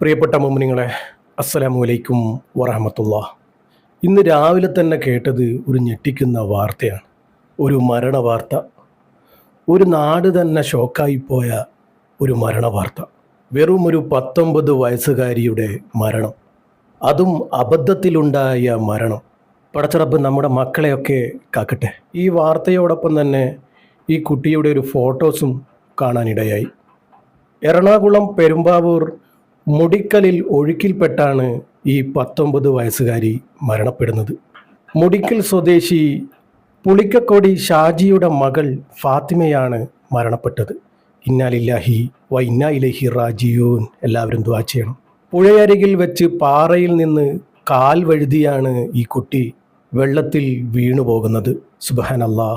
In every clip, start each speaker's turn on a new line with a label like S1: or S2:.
S1: പ്രിയപ്പെട്ട മുമ്മിനിങ്ങളെ അസ്സലാമു അലൈക്കും വറഹമത്തുള്ള ഇന്ന് രാവിലെ തന്നെ കേട്ടത് ഒരു ഞെട്ടിക്കുന്ന വാർത്തയാണ്. ഒരു മരണ വാർത്ത ഒരു നാട് തന്നെ ഷോക്കായിപ്പോയ ഒരു മരണ വാർത്ത വെറും ഒരു പത്തൊമ്പത് വയസ്സുകാരിയുടെ മരണം. അതും അബദ്ധത്തിലുണ്ടായ മരണം. പടച്ചറപ്പ് നമ്മുടെ മക്കളെയൊക്കെ കാക്കട്ടെ. ഈ വാർത്തയോടൊപ്പം തന്നെ ഈ കുട്ടിയുടെ ഒരു ഫോട്ടോസും കാണാനിടയായി. എറണാകുളം പെരുമ്പാവൂർ മുടിക്കലിൽ ഒഴുക്കിൽപ്പെട്ടാണ് ഈ പത്തൊമ്പത് വയസ്സുകാരി മരണപ്പെടുന്നത്. മുടിക്കൽ സ്വദേശി പുളിക്കക്കൊടി ഷാജിയുടെ മകൾ ഫാത്തിമയാണ് മരണപ്പെട്ടത്. ഇന്നാലില്ലാഹി വ ഇന്നാ ഇലഹി റാജിയൂൻ എല്ലാവരും ദ്വാ ചെയ്യണം. പുഴയരികിൽ വെച്ച് പാറയിൽ നിന്ന് കാൽ വഴുതിയാണ് ഈ കുട്ടി വെള്ളത്തിൽ വീണു പോകുന്നത്. സുബഹാനല്ലാ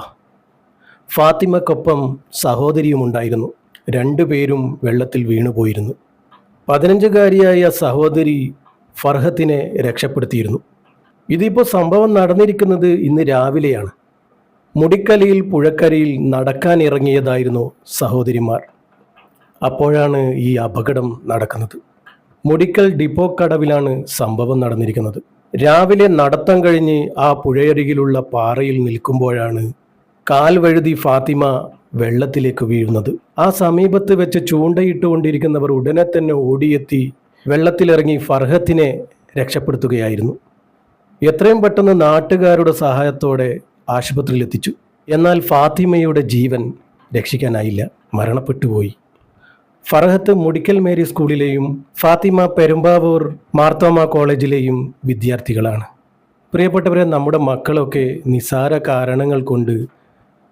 S1: ഫാത്തിമക്കൊപ്പം സഹോദരിയുമുണ്ടായിരുന്നു. രണ്ടുപേരും വെള്ളത്തിൽ വീണുപോയിരുന്നു. പതിനഞ്ചുകാരിയായ സഹോദരി ഫർഹത്തിനെ രക്ഷപ്പെടുത്തിയിരുന്നു. ഇതിപ്പോൾ സംഭവം നടന്നിരിക്കുന്നത് ഇന്ന് രാവിലെയാണ്. മുടിക്കലയിൽ പുഴക്കരയിൽ നടക്കാൻ ഇറങ്ങിയതായിരുന്നു സഹോദരിമാർ. അപ്പോഴാണ് ഈ അപകടം നടക്കുന്നത്. മുടിക്കൽ ഡിപ്പോ കടവിലാണ് സംഭവം നടന്നിരിക്കുന്നത്. രാവിലെ നടത്തം കഴിഞ്ഞ് ആ പുഴയരികിലുള്ള പാറയിൽ നിൽക്കുമ്പോഴാണ് കാൽവഴുതി ഫാത്തിമ വെള്ളത്തിലേക്ക് വീഴുന്നത്. ആ സമീപത്ത് വെച്ച് ചൂണ്ടയിട്ടുകൊണ്ടിരിക്കുന്നവർ ഉടനെ തന്നെ ഓടിയെത്തി വെള്ളത്തിലിറങ്ങി ഫർഹത്തിനെ രക്ഷപ്പെടുത്തുകയായിരുന്നു. എത്രയും പെട്ടെന്ന് നാട്ടുകാരുടെ സഹായത്തോടെ ആശുപത്രിയിൽ എത്തിച്ചു എന്നാൽ ഫാത്തിമയുടെ ജീവൻ രക്ഷിക്കാനായില്ല. മരണപ്പെട്ടുപോയി. ഫർഹത്ത് മുടിക്കൽ മേരി സ്കൂളിലെയും ഫാത്തിമ പെരുമ്പാവൂർ മാർത്തോമ കോളേജിലെയും വിദ്യാർത്ഥികളാണ്. പ്രിയപ്പെട്ടവരെ നമ്മുടെ മക്കളൊക്കെ നിസാര കാരണങ്ങൾ കൊണ്ട്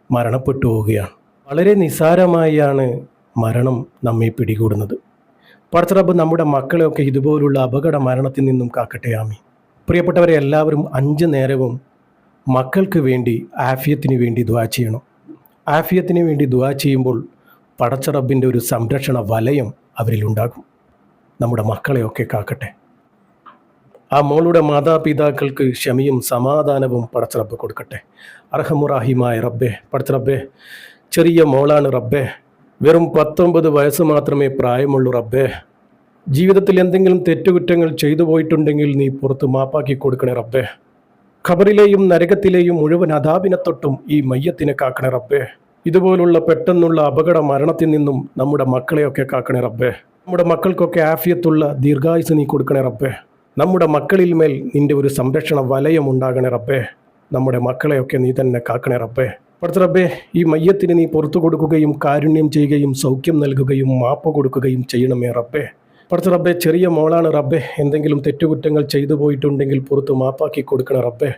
S1: മരണപ്പെട്ടു പോവുകയാണ്. വളരെ നിസ്സാരമായാണ് മരണം നമ്മെ പിടികൂടുന്നത്. പടത്തറബ് നമ്മുടെ മക്കളെയൊക്കെ ഇതുപോലുള്ള അപകട മരണത്തിൽ നിന്നും കാക്കട്ടെ ആമി പ്രിയപ്പെട്ടവരെ എല്ലാവരും അഞ്ച് നേരവും മക്കൾക്ക് വേണ്ടി ആഫിയത്തിന് വേണ്ടി ദ്വാ ചെയ്യണം. ആഫിയത്തിന് വേണ്ടി ദ്വാ ചെയ്യുമ്പോൾ പടച്ചറബിന്റെ ഒരു സംരക്ഷണ വലയം അവരിലുണ്ടാകും നമ്മുടെ മക്കളെയൊക്കെ കാക്കട്ടെ. ആ മോളുടെ മാതാപിതാക്കൾക്ക് ക്ഷമയും സമാധാനവും പടച്ചറബ് കൊടുക്കട്ടെ. അർഹമുറാഹിമായ റബ്ബെ പടച്ചറബ്ബെ ചെറിയ മോളാണ് റബ്ബേ. വെറും പത്തൊമ്പത് വയസ്സ് മാത്രമേ പ്രായമുള്ളൂ റബ്ബേ. ജീവിതത്തിൽ എന്തെങ്കിലും തെറ്റുകുറ്റങ്ങൾ ചെയ്തു പോയിട്ടുണ്ടെങ്കിൽ നീ പുറത്ത് മാപ്പാക്കി കൊടുക്കണേ റബ്ബേ. ഖബറിലെയും നരകത്തിലെയും മുഴുവൻ അതാപിനെ തൊട്ടും ഈ മയ്യത്തിനെ കാക്കണേ റബ്ബേ. ഇതുപോലുള്ള പെട്ടെന്നുള്ള അപകട മരണത്തിൽ നിന്നും നമ്മുടെ മക്കളെയൊക്കെ കാക്കണേ റബ്ബേ. നമ്മുടെ മക്കൾക്കൊക്കെ ആഫിയത്തുള്ള ദീർഘായുസ് നീ കൊടുക്കണേ റബ്ബേ. നമ്മുടെ മക്കളിൽ മേൽ നിന്റെ ഒരു സംരക്ഷണ വലയം ഉണ്ടാകണേ റബ്ബേ. നമ്മുടെ മക്കളെയൊക്കെ നീ തന്നെ കാക്കണേ റബ്ബേ. പഠിച്ച റബ്ബേ ഈ മയ്യത്തിന് നീ പുറത്തു കൊടുക്കുകയും കാരുണ്യം ചെയ്യുകയും സൗഖ്യം നൽകുകയും മാപ്പ് കൊടുക്കുകയും ചെയ്യണമേ റബ്ബേ. പഠിച്ച റബ്ബെ ചെറിയ മോളാണ് റബ്ബേ. എന്തെങ്കിലും തെറ്റുകുറ്റങ്ങൾ ചെയ്തു പോയിട്ടുണ്ടെങ്കിൽ പുറത്ത് മാപ്പാക്കി കൊടുക്കണ റബ്ബേ.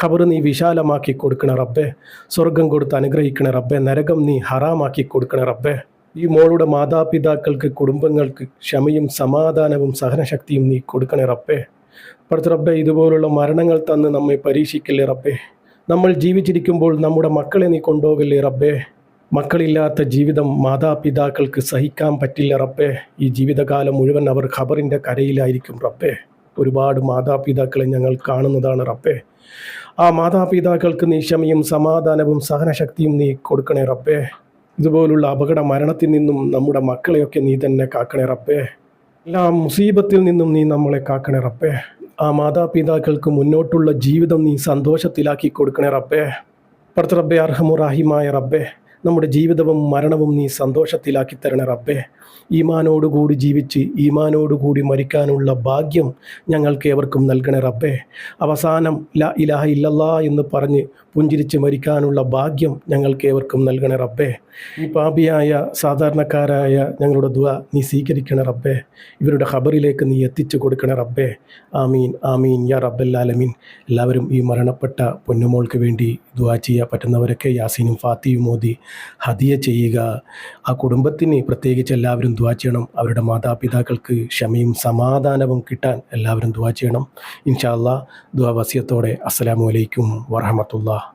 S1: ഖബർ നീ വിശാലമാക്കി കൊടുക്കണ റബ്ബേ. സ്വർഗം കൊടുത്ത് അനുഗ്രഹിക്കണ റബ്ബേ. നരകം നീ ഹറാമാക്കി കൊടുക്കണ റബ്ബേ. ഈ മോളുടെ മാതാപിതാക്കൾക്ക് കുടുംബങ്ങൾക്ക് ക്ഷമയും സമാധാനവും സഹനശക്തിയും നീ കൊടുക്കണേ റബ്ബേ. പഠിച്ച റബ്ബെ ഇതുപോലുള്ള മരണങ്ങൾ തന്ന് നമ്മെ പരീക്ഷിക്കല്ലേ റബ്ബേ. നമ്മൾ ജീവിച്ചിരിക്കുമ്പോൾ നമ്മുടെ മക്കളെ നീ കൊണ്ടുപോകല്ലേ റബ്ബേ? മക്കളില്ലാത്ത ജീവിതം മാതാപിതാക്കൾക്ക് സഹിക്കാൻ പറ്റില്ല റബ്ബേ. ഈ ജീവിതകാലം മുഴുവൻ അവർ ഖബറിന്റെ കരയിലായിരിക്കും റബ്ബേ. ഒരുപാട് മാതാപിതാക്കളെ ഞങ്ങൾ കാണുന്നതാണ് റബ്ബേ. ആ മാതാപിതാക്കൾക്ക് നീ ക്ഷമയും സമാധാനവും സഹനശക്തിയും നീ കൊടുക്കണേ റബ്ബേ. ഇതുപോലുള്ള അപകട മരണത്തിൽ നിന്നും നമ്മുടെ മക്കളെയൊക്കെ നീ തന്നെ കാക്കണേ റബ്ബേ. എല്ലാ മുസീബത്തിൽ നിന്നും നീ നമ്മളെ കാക്കണേ റബ്ബേ. ആ മാതാപിതാക്കൾക്ക് മുന്നോട്ടുള്ള ജീവിതം നീ സന്തോഷത്തിലാക്കി കൊടുക്കണേ റബ്ബേ. പടത്ത റബ്ബെ അർഹമുറാഹിമായ റബ്ബേ നമ്മുടെ ജീവിതവും മരണവും നീ സന്തോഷത്തിലാക്കി തരണേ റബ്ബേ. ഈമാനോടുകൂടി ജീവിച്ച് ഈമാനോടുകൂടി മരിക്കാനുള്ള ഭാഗ്യം ഞങ്ങൾക്ക് ഏവർക്കും നൽകണേ റബ്ബേ. അവസാനം ല ഇലാഹ ഇല്ലല്ലാ എന്ന് പറഞ്ഞ് പുഞ്ചിരിച്ച് മരിക്കാനുള്ള ഭാഗ്യം ഞങ്ങൾക്ക് ഏവർക്കും നൽകണേ റബ്ബേ. ഈ പാപിയായ സാധാരണക്കാരായ ഞങ്ങളുടെ ദുവ നീ സ്വീകരിക്കണേ റബ്ബേ. ഇവരുടെ ഖബറിലേക്ക് നീ എത്തിച്ചു കൊടുക്കണേ റബ്ബേ. ആമീൻ ആമീൻ യാ റബ്ബല്ലാലമീൻ എല്ലാവരും ഈ മരണപ്പെട്ട പൊന്നുമോൾക്ക് വേണ്ടി ദുവാ ചെയ്യാൻ പറ്റുന്നവരൊക്കെ യാസീനും ഫാത്തിയും മോദി ഹദിയ ചെയ്യുക. ആ കുടുംബത്തിന് പ്രത്യേകിച്ച് എല്ലാവരും ദുവാ ചെയ്യണം. അവരുടെ മാതാപിതാക്കൾക്ക് ക്ഷമയും സമാധാനവും കിട്ടാൻ എല്ലാവരും ദുവാ ചെയ്യണം. ഇൻഷാ അല്ലാ ദുവാ വസിയത്തോടെ. അസ്സലാമലൈക്കും വറഹമത്തുള്ള